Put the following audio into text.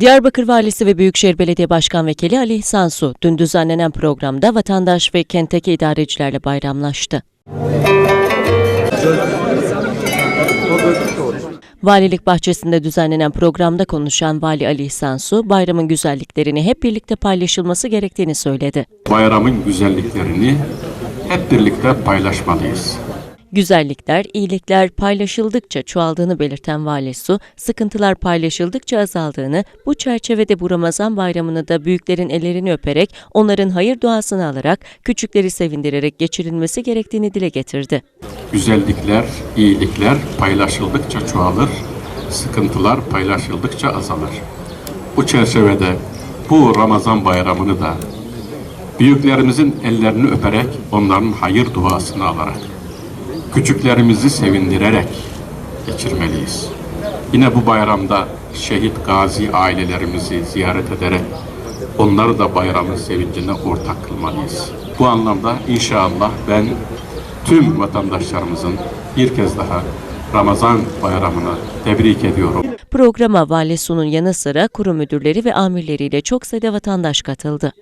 Diyarbakır Valisi ve Büyükşehir Belediye Başkan Vekili Ali İhsan Su, dün düzenlenen programda vatandaş ve kentteki idarecilerle bayramlaştı. Valilik bahçesinde düzenlenen programda konuşan Vali Ali İhsan Su, bayramın güzelliklerini hep birlikte paylaşılması gerektiğini söyledi. bayramın güzelliklerini hep birlikte paylaşmalıyız. Güzellikler, iyilikler paylaşıldıkça çoğaldığını belirten Vali Su, sıkıntılar paylaşıldıkça azaldığını, bu çerçevede bu Ramazan bayramını da büyüklerin ellerini öperek, onların hayır duasını alarak, küçükleri sevindirerek geçirilmesi gerektiğini dile getirdi. Güzellikler, iyilikler paylaşıldıkça çoğalır, sıkıntılar paylaşıldıkça azalır. Bu çerçevede bu Ramazan bayramını da büyüklerimizin ellerini öperek onların hayır duasını alarak, küçüklerimizi sevindirerek geçirmeliyiz. Yine bu bayramda şehit gazi ailelerimizi ziyaret ederek onları da bayramın sevincine ortak kılmalıyız. Bu anlamda inşallah ben tüm vatandaşlarımızın bir kez daha Ramazan bayramını tebrik ediyorum. Programa Vali Su'nun yanı sıra kurum müdürleri ve amirleriyle çok sayıda vatandaş katıldı.